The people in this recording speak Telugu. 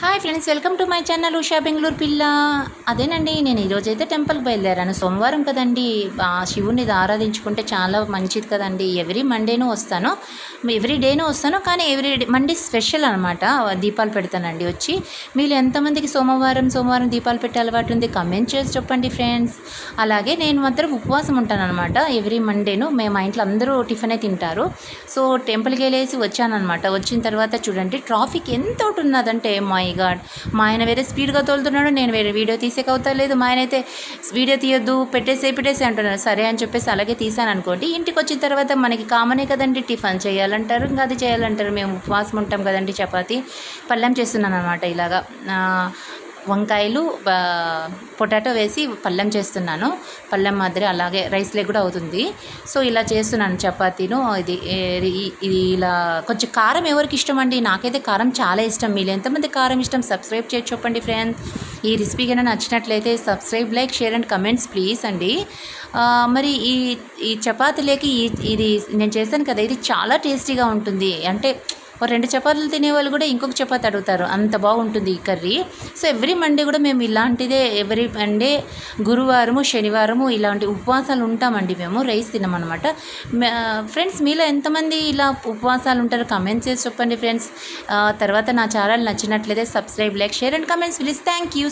Hi friends welcome to my channel Usha Bengaluru పిల్ల అదేనండి నేను ఈరోజైతే టెంపుల్కి బయలుదేరాను. సోమవారం కదండి ఆ శివుని ఆరాధించుకుంటే చాలా మంచిది కదండి. ఎవ్రీ మండేను వస్తాను. ఎవ్రీ డేను వస్తాను కానీ ఎవ్రీ మండే స్పెషల్ అనమాట దీపాలు పెడతానండి వచ్చి. మీరు ఎంతమందికి సోమవారం సోమవారం దీపాలు పెట్టే అలవాటు ఉంది? కమెంట్ చేసి చెప్పండి ఫ్రెండ్స్. అలాగే నేను మాత్రం ఉపవాసం ఉంటాను అనమాట ఎవ్రీ మండేను మేము మా ఇంట్లో అందరూ టిఫినే తింటారు. సో టెంపుల్కి వెళ్ళేసి వచ్చానమాట వచ్చిన తర్వాత చూడండి ట్రాఫిక్ ఎంత ఉన్నదంటే మా గాడ్. మా ఆయన వేరే స్పీడ్గా తోలుతున్నాడు నేను వేరే వీడియో తీసేకి అవుతలేదు మా ఆయన అయితే వీడియో తీయొద్దు పెట్టేసే పెట్టేసి అంటున్నారు. సరే అని చెప్పేసి అలాగే తీసాను అనుకోండి. ఇంటికి వచ్చిన తర్వాత మనకి కామనే కదండి టిఫిన్ చేయాలంటారు ఇంకా అది చేయాలంటారు. మేము ఉపవాసం ఉంటాం కదండి చపాతి పళ్ళెం చేస్తున్నాను అనమాట ఇలాగా వంకాయలు పొటాటో వేసి పళ్ళెం చేస్తున్నాను. పళ్ళెం మాదిరి అలాగే రైస్ లెగ్ కూడా అవుతుంది. సో ఇలా చేస్తున్నాను చపాతీను. ఇది ఇది ఇలా కొంచెం కారం ఎవరికి ఇష్టం అండి నాకైతే కారం చాలా ఇష్టం. మీరు ఎంతమంది కారం ఇష్టం సబ్స్క్రైబ్ చేసి చెప్పండి ఫ్రెండ్స్ ఈ రెసిపీ కన్నా నచ్చినట్లయితే subscribe like share and comments please అండి. మరి ఈ ఈ చపాతీలోకి ఇది నేను చేశాను కదా ఇది చాలా టేస్టీగా ఉంటుంది. అంటే రెండు చపాతీలు తినే వాళ్ళు కూడా ఇంకొక చపాతి అడుగుతారు. అంత బాగుంటుంది ఈ కర్రీ. సో ఎవ్రీ మండే కూడా మేము ఇలాంటిదే ఎవ్రీ మండే గురువారము శనివారము ఇలాంటి ఉపవాసాలు ఉంటామండి మేము రైస్ తినమన్నమాట. ఫ్రెండ్స్ మీలో ఎంతమంది ఇలా ఉపవాసాలు ఉంటారు? కమెంట్స్ చేసి చెప్పండి ఫ్రెండ్స్. తర్వాత నా ఛానల్ నచ్చినట్లయితే subscribe like share and comments. Please thank you.